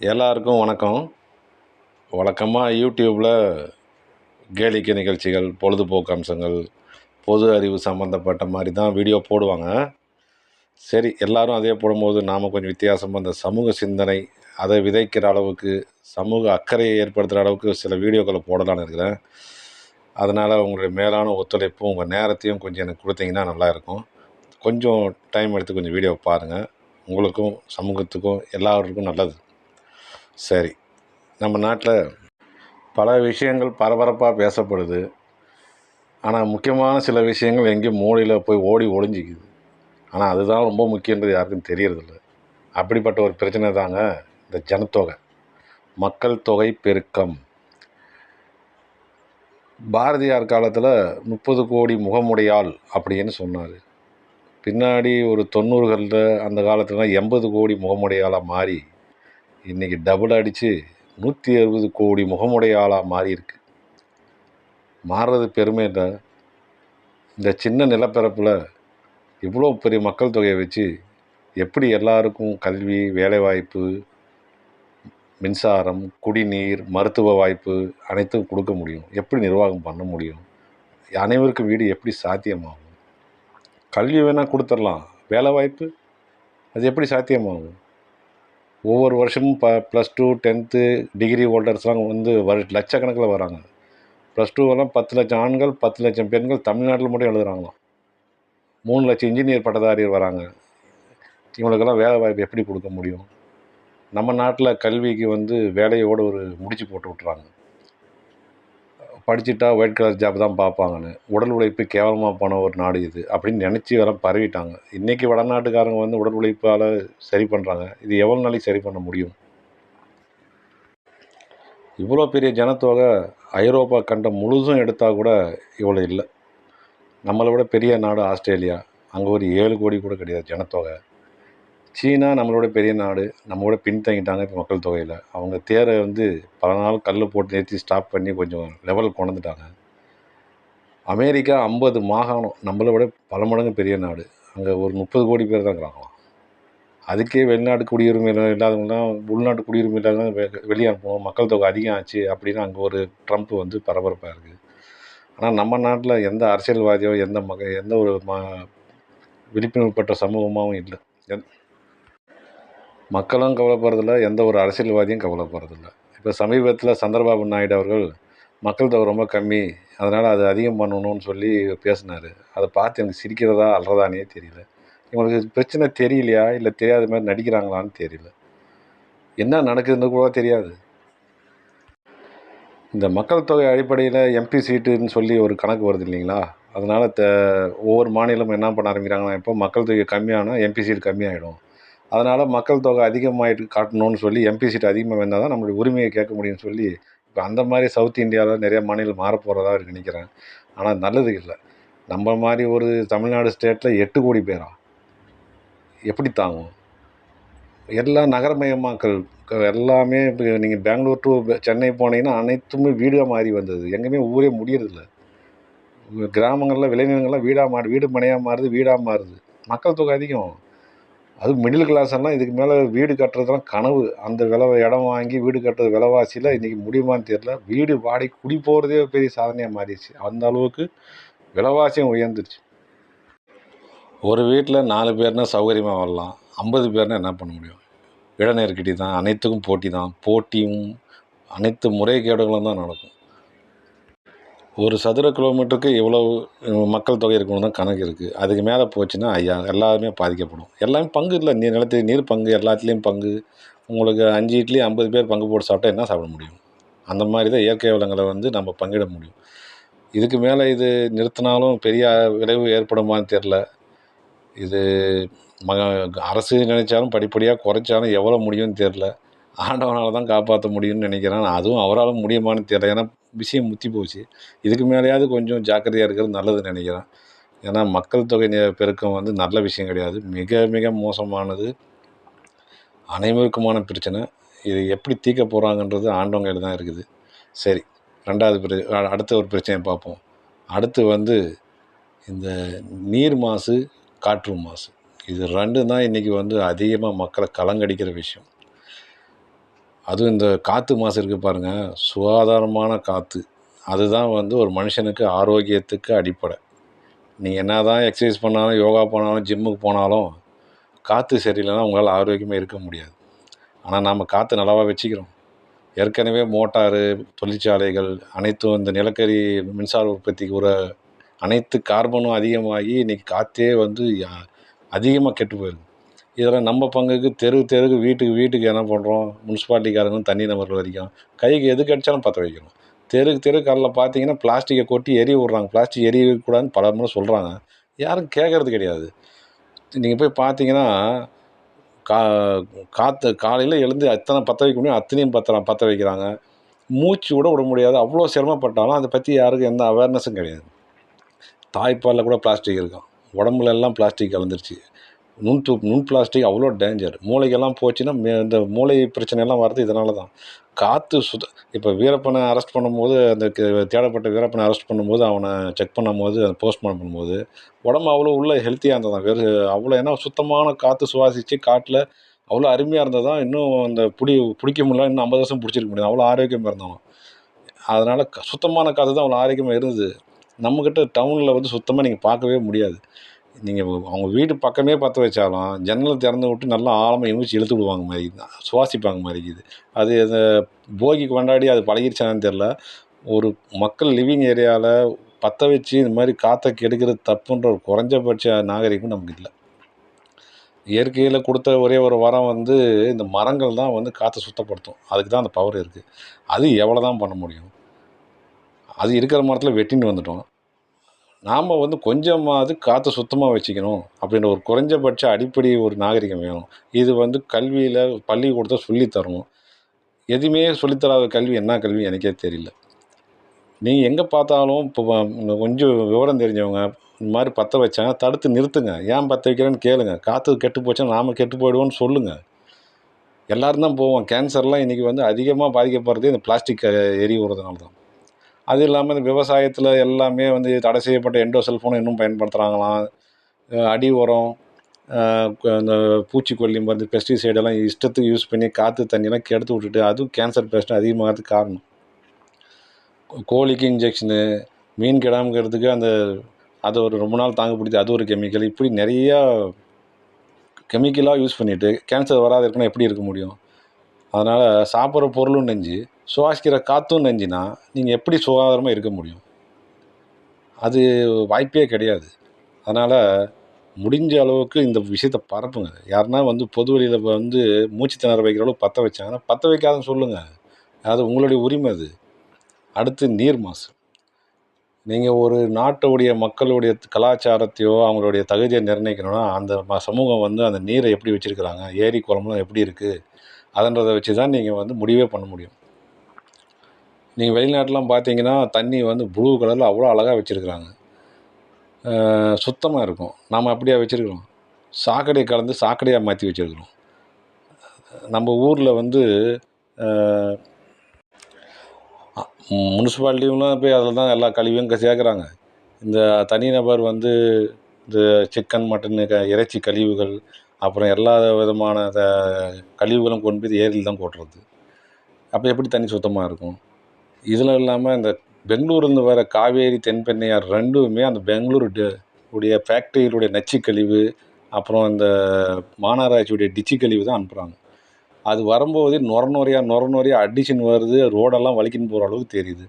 எல்லாருக்கும் வணக்கம். வழக்கமாக யூடியூப்பில் கேளிக்கை நிகழ்ச்சிகள் பொழுதுபோக்கு அம்சங்கள் பொது அறிவு சம்மந்தப்பட்ட மாதிரி தான் வீடியோ போடுவாங்க. சரி எல்லாரும் அதே போடும்போது நாம் கொஞ்சம் வித்தியாசமாக இந்த சமூக சிந்தனை அதை விதைக்கிற அளவுக்கு சமூக அக்கறையை ஏற்படுத்துகிற அளவுக்கு சில வீடியோக்களை போடலான்னு இருக்கிறேன். அதனால் உங்களுடைய மேலான ஒத்துழைப்பும் உங்கள் நேரத்தையும் கொஞ்சம் எனக்கு கொடுத்தீங்கன்னா நல்லாயிருக்கும் கொஞ்சம் டைம் எடுத்து கொஞ்சம் வீடியோ பாருங்கள் உங்களுக்கும் சமூகத்துக்கும் எல்லாருக்கும் நல்லது. சரி. நம்ம நாட்டில் பல விஷயங்கள் பரபரப்பாக பேசப்படுது. ஆனால் முக்கியமான சில விஷயங்கள் எங்கேயும் மூலையில் போய் ஓடி ஒளிஞ்சிக்குது. ஆனால் அதுதான் ரொம்ப முக்கியன்றது யாருக்கும் தெரியறதில்ல. அப்படிப்பட்ட ஒரு பிரச்சனை தாங்க இந்த ஜனத்தொகை. மக்கள் தொகை பெருக்கம். பாரதியார் காலத்தில் முப்பது கோடி முகமுடையாள் அப்படின்னு சொன்னார். பின்னாடி ஒரு தொண்ணூறுகளில் அந்த காலத்துலலாம் எண்பது கோடி முகமுடையாளாக மாறி இன்றைக்கி டபுள் அடித்து நூற்றி அறுபது கோடி முகமுடைய ஆளாக மாறியிருக்கு. மாறுறது பெருமை தான் இந்த சின்ன நிலப்பரப்பில் இவ்வளோ பெரிய மக்கள் தொகையை வச்சு எப்படி எல்லாருக்கும் கல்வி வேலைவாய்ப்பு மின்சாரம் குடிநீர் மருத்துவ வாய்ப்பு அனைத்தும் கொடுக்க முடியும்? எப்படி நிர்வாகம் பண்ண முடியும்? அனைவருக்கும் வீடு எப்படி சாத்தியமாகும்? கல்வி வேணால் கொடுத்துடலாம். வேலை வாய்ப்பு அது எப்படி சாத்தியமாகும்? ஒவ்வொரு வருஷமும் ப ப்ளஸ் டூ டென்த்து டிகிரி ஹோல்டர்ஸ்லாம் வந்து வரு லட்சக்கணக்கில் வராங்க. ப்ளஸ் டூவெல்லாம் பத்து லட்சம் ஆண்கள் பத்து லட்சம் பெண்கள் தமிழ்நாட்டில் மட்டும் எழுதுகிறாங்களாம் மூணு லட்சம் இன்ஜினியர் பட்டதாரியர் வராங்க. இவங்களுக்கெல்லாம் வேலை வாய்ப்பு எப்படி கொடுக்க முடியும்? நம்ம நாட்டில் கல்விக்கு வந்து வேலையோடு ஒரு முடிச்சு போட்டு விட்றாங்க படிச்சுட்டா ஒயிட் கலர் ஜாப் தான் பார்ப்பாங்கன்னு. உடல் உழைப்பு கேவலமாக போன ஒரு நாடு இது அப்படின்னு நினச்சி வர பரவிட்டாங்க. இன்றைக்கி வடநாட்டுக்காரங்க வந்து உடல் உழைப்பால் சரி பண்ணுறாங்க இது எவ்வளோ நாளைக்கு சரி பண்ண முடியும்? இவ்வளோ பெரிய ஜனத்தொகை ஐரோப்பா கண்டம் முழுதும் எடுத்தால் கூட இவ்வளோ இல்லை. நம்மளை விட பெரிய நாடு ஆஸ்திரேலியா. அங்கே ஒரு ஏழு கோடி கூட கிடையாது ஜனத்தொகை. சீனா நம்மளோட பெரிய நாடு நம்மளோட பின்தங்கிட்டாங்க இப்போ மக்கள் தொகையில். அவங்க தேரை வந்து பல நாள் கல் போட்டு நிறுத்தி ஸ்டாப் பண்ணி கொஞ்சம் லெவல் கொண்டுட்டாங்க அமெரிக்கா ஐம்பது மாகாணம் நம்மளை விட பல மடங்கு பெரிய நாடு. அங்கே ஒரு முப்பது கோடி பேர் தான் இருக்கிறாங்களாம் அதுக்கே வெளிநாட்டு குடியுரிமை இல்லாதவங்களாம் உள்நாட்டு குடியுரிமை இல்லாதவங்க வெ வெளியே அனுப்பணும் மக்கள் தொகை அதிகம் ஆச்சு அப்படின்னு அங்கே ஒரு ட்ரம்ப் வந்து பரபரப்பாக இருக்குது ஆனால் நம்ம நாட்டில் எந்த அரசியல்வாதியோ எந்த மக எந்த ஒரு ம விழிப்புணர்வு பெற்ற சமூகமாகவும் இல்லை. எந் மக்களும் கவலைப்படுறதில்ல எந்த ஒரு அரசியல்வாதியும் கவலைப்படுறதில்ல. இப்போ சமீபத்தில் சந்திரபாபு நாயுடு அவர்கள் மக்கள் தொகை ரொம்ப கம்மி அதனால் அது அதிகம் பண்ணணும்னு சொல்லி பேசினார். அதை பார்த்து எனக்கு சிரிக்கிறதா அல்றதானே தெரியல. இவங்களுக்கு பிரச்சனை தெரியலையா? இல்லை தெரியாத மாதிரி நடிக்கிறாங்களான்னு தெரியல. என்ன நடக்குதுன்னு கூட தெரியாது. இந்த மக்கள் தொகை அடிப்படையில் எம்பி சீட்டுன்னு சொல்லி ஒரு கணக்கு வருது இல்லைங்களா? அதனால் த ஒவ்வொரு மாநிலமும் என்ன பண்ண ஆரம்பிக்கிறாங்கன்னா இப்போ மக்கள் தொகை கம்மியானால் எம்பி சீட் கம்மியாகிடும் அதனால் மக்கள் தொகை அதிகமாகிட்டு காட்டணும்னு சொல்லி எம்பி சீட் அதிகமாக வந்தால் தான் நம்மளுடைய உரிமையை கேட்க முடியும்னு சொல்லி இப்போ அந்த மாதிரி சவுத் இந்தியாவில் நிறைய மாநிலம் மாறப்போகிறதா இருக்கு நினைக்கிறேன். ஆனால் நல்லது இல்லை. நம்ம மாதிரி ஒரு தமிழ்நாடு ஸ்டேட்டில் எட்டு கோடி பேரா? எப்படி தாங்கும்? எல்லாம் நகரமயமாக்கல் எல்லாமே இப்போ நீங்கள் பெங்களூர் டு சென்னை போனீங்கன்னா அனைத்துமே வீடாக மாறி வந்தது. எங்கேயுமே ஊரே முடியறதில்ல. கிராமங்களில் விளைநிலங்கள்லாம் வீடாக மாறி வீடு மனையாக மாறுது வீடாக மாறுது. மக்கள் தொகை அதிகம். அதுவும் மிடில் கிளாஸெல்லாம் இதுக்கு மேலே வீடு கட்டுறதுலாம் கனவு. அந்த விலை இடம் வாங்கி வீடு கட்டுறது விலைவாசியில் இன்றைக்கி முடியுமான்னு தெரியல. வீடு வாடகை குடி போகிறதே பெரிய சாதனையாக மாறிடுச்சு. அந்த அளவுக்கு விலைவாசியும் உயர்ந்துருச்சு. ஒரு வீட்டில் நாலு பேர்னா சௌகரியமாக வரலாம். ஐம்பது பேர்னா என்ன பண்ண முடியும்? இட நெருக்கடி தான் அனைத்துக்கும் போட்டி தான் போட்டியும் அனைத்து முறைகேடுகளும் தான் நடக்கும். ஒரு சதுர கிலோமீட்டருக்கு இவ்வளவு மக்கள் தொகை இருக்கணும் தான் கணக்கு இருக்குது அதுக்கு மேலே போச்சுன்னா ஐயா எல்லாருமே பாதிக்கப்படும். எல்லாமே பங்கு இல்லை. நீர் நிலத்துக்கு நீர் பங்கு எல்லாத்துலேயும் பங்கு. உங்களுக்கு அஞ்சு இட்லி ஐம்பது பேர் பங்கு போட்டு சாப்பிட்டா என்ன சாப்பிட முடியும்? அந்த மாதிரி தான் இயற்கை வளங்களை வந்து நம்ம பங்கிட முடியும். இதுக்கு மேலே இது நிறுத்தினாலும் பெரிய விளைவு ஏற்படுமான்னு தெரில இது மக அரசு நினைச்சாலும் படிப்படியாக குறைச்சாலும் எவ்வளோ முடியும்னு தெரில ஆண்டவனால் தான் காப்பாற்ற முடியும்னு நினைக்கிறேன். அதுவும் அவரால் முடியுமான்னு தெரியல. ஏன்னா விஷயம் முத்தி போச்சு. இதுக்கு மேலேயாவது கொஞ்சம் ஜாக்கிரதையாக இருக்கிறது நல்லதுன்னு நினைக்கிறேன். ஏன்னா மக்கள் தொகை பெருக்கம் வந்து நல்ல விஷயம் கிடையாது. மிக மிக மோசமானது அனைவருக்குமான பிரச்சனை. இது எப்படி தீர்க்க போகிறாங்கன்றது ஆண்டவங்கையில் தான் இருக்குது. சரி ரெண்டாவது பிர அடுத்த ஒரு பிரச்சனையை பார்ப்போம். அடுத்து வந்து இந்த நீர் மாசு காற்று மாசு. இது ரெண்டும் தான் இன்றைக்கி வந்து அதிகமாக மக்களை கலங்கடிக்கிற விஷயம். அதுவும் இந்த காற்று மாசு இருக்குது பாருங்கள் சுகாதாரமான காற்று அதுதான் வந்து ஒரு மனுஷனுக்கு ஆரோக்கியத்துக்கு அடிப்படை. நீங்கள் என்ன தான் எக்ஸசைஸ் பண்ணாலும் யோகா பண்ணாலும் ஜிம்முக்கு போனாலும் காற்று சரியில்லைன்னா உங்களால் ஆரோக்கியமாக இருக்க முடியாது. ஆனால் நாம் காற்று நல்லாவா வச்சுக்கிறோம். ஏற்கனவே மோட்டாரு தொழிற்சாலைகள் அனைத்தும் இந்த நிலக்கரி மின்சார உற்பத்திக்கு ஒரு அனைத்து கார்பனும் அதிகமாகி இன்றைக்கி காற்றே வந்து அதிகமாக கெட்டு போயிருக்கு இதில் நம்ம பங்குக்கு தெரு தெருக்கு வீட்டுக்கு வீட்டுக்கு என்ன பண்ணுறோம் முனிசிபாலிட்டிக்காரங்க தனி நபர்கள் வரைக்கும். கைக்கு எது கிடைச்சாலும் பற்ற வைக்கிறோம் தெருக்கு தெரு கடலில் பார்த்தீங்கன்னா பிளாஸ்டிக்கை கொட்டி எரிய விட்றாங்க. பிளாஸ்டிக் எரியக்கூடாதுன்னு பல முறை சொல்கிறாங்க யாரும் கேட்கறது கிடையாது. நீங்கள் போய் பார்த்தீங்கன்னா கா காற்று காலையில் எழுந்து எத்தனை பற்ற வைக்க முடியும் அத்தனையும் பற்ற பற்ற வைக்கிறாங்க. மூச்சு கூட விட முடியாது. அவ்வளோ சிரமப்பட்டாலும் அதை பற்றி யாருக்கும் எந்த அவேர்னஸும் கிடையாது. தாய்ப்பாலில் கூட பிளாஸ்டிக் இருக்கும். உடம்புல எல்லாம் பிளாஸ்டிக் கலந்துருச்சு. நுண் து நுண் பிளாஸ்டிக் அவ்வளோ டேஞ்சர் மூளைக்கெல்லாம் போச்சுன்னா மே- இந்த மூளை பிரச்சனையெல்லாம் வர்றது இதனால தான். காற்று சுத இப்போ வீரப்பனை அரெஸ்ட் பண்ணும்போது அந்த தேடப்பட்ட வீரப்பனை அரெஸ்ட் பண்ணும்போது அவனை செக் பண்ணும்போது அந்த போஸ்ட்மார்ட்டம் பண்ணும்போது உடம்பு அவ்வளோ உள்ள ஹெல்த்தியாக இருந்ததான் வெறு அவ்வளோ ஏன்னா சுத்தமான காற்று சுவாசித்து காட்டில் அவ்வளோ அருமையாக இருந்ததான் இன்னும் அந்த பிடி பிடிக்க முடியல இன்னும் ஐம்பது வருஷம் பிடிச்சிருக்க முடியாது. அவ்வளோ ஆரோக்கியமாக இருந்தவன் அதனால் க- சுத்தமான காற்று தான் அவ்வளோ ஆரோக்கியமாக இருந்தது. நம்மக்கிட்ட டவுனில் வந்து சுத்தமாக நீங்கள் பார்க்கவே முடியாது. நீங்கள் அவங்க வீட்டு பக்கமே பற்ற வச்சாலும் ஜன்னலை திறந்து விட்டு நல்லா ஆழமாக எமிச்சு இழுத்து விடுவாங்க மாதிரி தான். சுவாசிப்பாங்க மாதிரி இருக்குது. அது அந்த போகி கொண்டாடி அது பழகிருச்சான்னு தெரில ஒரு மக்கள் லிவிங் ஏரியாவில் பற்ற வச்சு இந்த மாதிரி காற்றை கெடுக்கிறது தப்புன்ற ஒரு குறைஞ்சபட்ச நாகரிகம் நமக்கு இல்லை. இயற்கையில் கொடுத்த ஒரே ஒரு வரம் வந்து இந்த மரங்கள் தான் வந்து காற்றை சுத்தப்படுத்தும். அதுக்கு தான் அந்த பவர் இருக்குது அது எவ்வளோ தான் பண்ண முடியும்? அது இருக்கிற மரத்தில் வெட்டின்னு வந்துட்டோம். நாம் வந்து கொஞ்சமாவது காற்று சுத்தமாக வச்சுக்கணும் அப்படின்ற ஒரு குறைஞ்சபட்ச அடிப்படை ஒரு நாகரிகம் வேணும். இது வந்து கல்வியில் பள்ளிக்கூடத்தில் சொல்லித் தரணும். எதுவுமே சொல்லித்தராத கல்வி என்ன கல்வி எனக்கே தெரியல. நீங்கள் எங்கே பார்த்தாலும் இப்போ கொஞ்சம் விவரம் தெரிஞ்சவங்க இந்த மாதிரி பற்ற வச்சாங்க தடுத்து நிறுத்துங்க. ஏன் பற்ற வைக்கிறேன்னு கேளுங்க. காற்று கெட்டு போச்சுன்னா நாம் கெட்டு போயிடுவோம்னு சொல்லுங்கள் எல்லோரும் தான் போவோம். கேன்சர்லாம் இன்றைக்கி வந்து அதிகமாக பாதிக்கப்படுறதே இந்த பிளாஸ்டிக் எரி விடுறதுனால தான். அது இல்லாமல் இந்த விவசாயத்தில் எல்லாமே வந்து தடை செய்யப்பட்ட எண்டோ செல்ஃபோனை இன்னும் பயன்படுத்துகிறாங்களாம் அடி உரம் இந்த பூச்சிக்கொல்லி மருந்து பெஸ்டிசைடு எல்லாம் இஷ்டத்துக்கு யூஸ் பண்ணி காற்று தண்ணியெல்லாம் கெடுத்து விட்டுட்டு அதுவும் கேன்சர் பேஷண்ட் அதிகமாகிறதுக்கு காரணம். கோழிக்கு இன்ஜெக்ஷனு மீன் கெடாமக்கிறதுக்கு அந்த அது ஒரு ரொம்ப நாள் தாங்க பிடிச்சி அது ஒரு கெமிக்கல் இப்படி நிறையா கெமிக்கலாக யூஸ் பண்ணிவிட்டு கேன்சர் வராது இருக்குன்னா எப்படி இருக்க முடியும்? அதனால் சாப்பிட்ற பொருளும் நெஞ்சு. சுவாசிக்கிற காற்றும் நெஞ்சுனா நீங்கள் எப்படி சுகாதாரமாக இருக்க முடியும்? அது வாய்ப்பே கிடையாது. அதனால் முடிஞ்ச அளவுக்கு இந்த விஷயத்தை பரப்புங்க. யாருன்னா வந்து பொது வழியில் வந்து மூச்சு திணற வைக்கிற அளவுக்கு பற்ற வச்சாங்கன்னா பற்ற வைக்காதுன்னு சொல்லுங்கள் அது உங்களுடைய உரிமை அது. அடுத்து நீர் மாசு. நீங்கள் ஒரு நாட்டுடைய மக்களுடைய கலாச்சாரத்தையோ அவங்களுடைய தகுதியை நிர்ணயிக்கணும்னா அந்த சமூகம் வந்து அந்த நீரை எப்படி வச்சுருக்குறாங்க ஏரி குளம்லாம் எப்படி இருக்குது அதன்றதை வச்சு தான் நீங்கள் வந்து முடிவே பண்ண முடியும். நீங்கள் வெளிநாட்டெலாம் பார்த்தீங்கன்னா தண்ணி வந்து ப்ளூ கலரில் அவ்வளோ அழகாக வச்சுருக்குறாங்க. சுத்தமாக இருக்கும். நாம் அப்படியே வச்சுருக்குறோம். சாக்கடையை கலந்து சாக்கடையாக மாற்றி வச்சுருக்குறோம். நம்ம ஊரில் வந்து முனிசிபாலிட்டியும் போய் அதில் தான் எல்லா கழிவையும் இங்கே சேர்க்குறாங்க. இந்த தனிநபர் வந்து இந்த சிக்கன் மட்டன் க இறைச்சி கழிவுகள் அப்புறம் எல்லா விதமான கழிவுகளும் கொண்டு போய் ஏரியில் தான் கொட்டுறது அப்போ எப்படி தண்ணி சுத்தமாக இருக்கும்? இதில் இல்லாமல் இந்த பெங்களூர்லேருந்து வர காவேரி தென்பெண்ணையார் ரெண்டுமே அந்த பெங்களூர் உடைய ஃபேக்ட்ரிகளுடைய நச்சு கழிவு அப்புறம் இந்த மாநகராட்சியுடைய டிச்சு கழிவு தான் அனுப்புகிறாங்க அது வரும்போது நுர நுறையாக நுர நுறையாக அடிஷன் வருது ரோடெல்லாம் வலிக்கின்னு போகிற அளவுக்கு தெரியுது.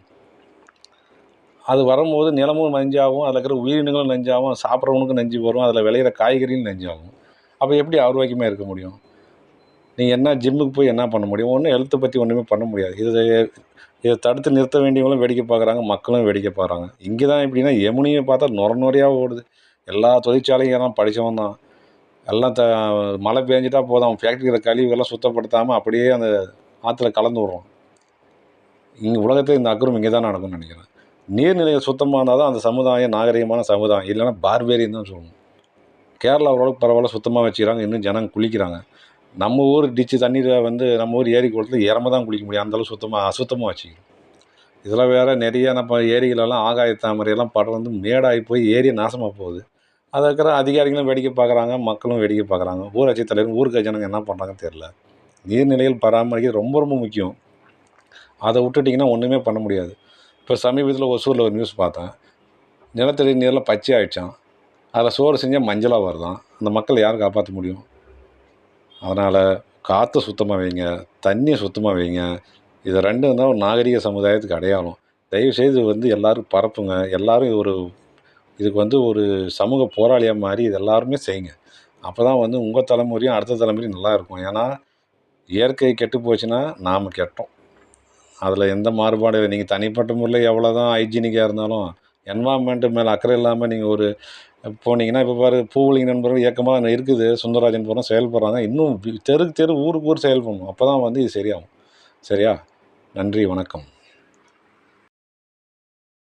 அது வரும்போது நிலமும் நஞ்சாகும் அதில் இருக்கிற உயிரினங்களும் நஞ்சாகும் சாப்பிட்றவனுக்கும் நஞ்சு வரும் அதில் விளையிற காய்கறியும் நஞ்சாகும். அப்போ எப்படி ஆரோக்கியமாக இருக்க முடியும்? நீங்கள் என்ன ஜிம்முக்கு போய் என்ன பண்ண முடியும்? ஒன்றும் ஹெல்த்தை பற்றி ஒன்றுமே பண்ண முடியாது. இது இதை தடுத்து நிறுத்த வேண்டியவங்களும் வேடிக்கை பார்க்குறாங்க மக்களும் வேடிக்கை பார்க்குறாங்க. இங்கே தான் எப்படின்னா யமுனியை பார்த்தா நுர நுறையாக ஓடுது. எல்லா தொழிற்சாலையும் எல்லாம் படித்தவன் தான். எல்லாம் த மழை பெஞ்சிட்டா போதும். அவன் ஃபேக்ட்ரியில் கழிவுகள்லாம் சுத்தப்படுத்தாமல் அப்படியே அந்த ஆற்றுல கலந்து விடுறோம் இங்கே உலகத்தில் இந்த அக்கறம் இங்கே தான் நடக்கும்னு நினைக்கிறேன். நீர்நிலைகள் சுத்தமாக இருந்தால் தான் அந்த சமுதாயம் நாகரிகமான சமுதாயம். இல்லைன்னா பார்பேரியன் தான் சொல்லணும். கேரளா ஓரளவுக்கு பரவாயில்ல சுத்தமாக வச்சுக்கிறாங்க. இன்னும் ஜனங்க குளிக்கிறாங்க. நம்ம ஊர் டிச்சு தண்ணீரை வந்து நம்ம ஊர் ஏரி குளத்தில் இறம தான் குளிக்க முடியும். அந்தளவு சுத்தமாக அசுத்தமாக வச்சுக்கிறோம் இதெல்லாம் வேறு நிறைய நம்ம ஏரிகளெல்லாம் ஆகாய தாமரையெல்லாம் படர்ந்து மேடாகி போய் ஏரி நாசமாக போகுது. அதை இருக்கிற அதிகாரிகளும் வேடிக்கை பார்க்குறாங்க மக்களும் வேடிக்கை பார்க்குறாங்க. ஊராட்சி தலைவர் ஊருக்கு ஜனங்க என்ன பண்ணுறாங்கன்னு தெரில நீர்நிலைகள் பராமரிக்கிறது ரொம்ப ரொம்ப முக்கியம். அதை விட்டுட்டிங்கன்னா ஒன்றுமே பண்ண முடியாது. இப்போ சமீபத்தில் ஒசூரில் ஒரு நியூஸ் பார்த்தேன். நிலத்தடி நீரில் பச்சை ஆகிடுச்சான் அதில் சோறு செஞ்சால் மஞ்சளாக வருதான் அந்த மக்களை யார் காப்பாற்ற முடியும்? அதனால் காற்றை சுத்தமாக வைங்க தண்ணியை சுத்தமாக வைங்க. இது ரெண்டும் தான் ஒரு நாகரிக சமுதாயத்துக்கு அடையாளம். தயவுசெய்து வந்து எல்லோரும் பரப்புங்க. எல்லோரும் இது ஒரு இதுக்கு வந்து ஒரு சமூக போராளியாக மாதிரி இது எல்லாருமே செய்யுங்க. அப்போ தான் வந்து உங்கள் தலைமுறையும் அடுத்த தலைமுறையும் நல்லாயிருக்கும் ஏன்னா இயற்கை கெட்டு போச்சுன்னா நாம் கெட்டோம். அதில் எந்த மாறுபாடும் இல்லை. நீங்கள் தனிப்பட்ட முறையில் எவ்வளோ தான் ஹைஜீனிக்காக இருந்தாலும் என்வாரன்மெண்ட்டு மேலே அக்கறை இல்லாமல் நீங்கள் ஒரு போனீங்கன்னா இப்போ பாரு பூவலிங்க நண்பர்கள் இயக்கமாக இருக்குது. சுந்தரராஜன் போகிறோம் செயல்படுறாங்க. இன்னும் தெருக்கு தெரு ஊருக்கு ஊர் செயல்படணும். அப்போ தான் வந்து இது சரியாகும். சரியா? நன்றி வணக்கம்.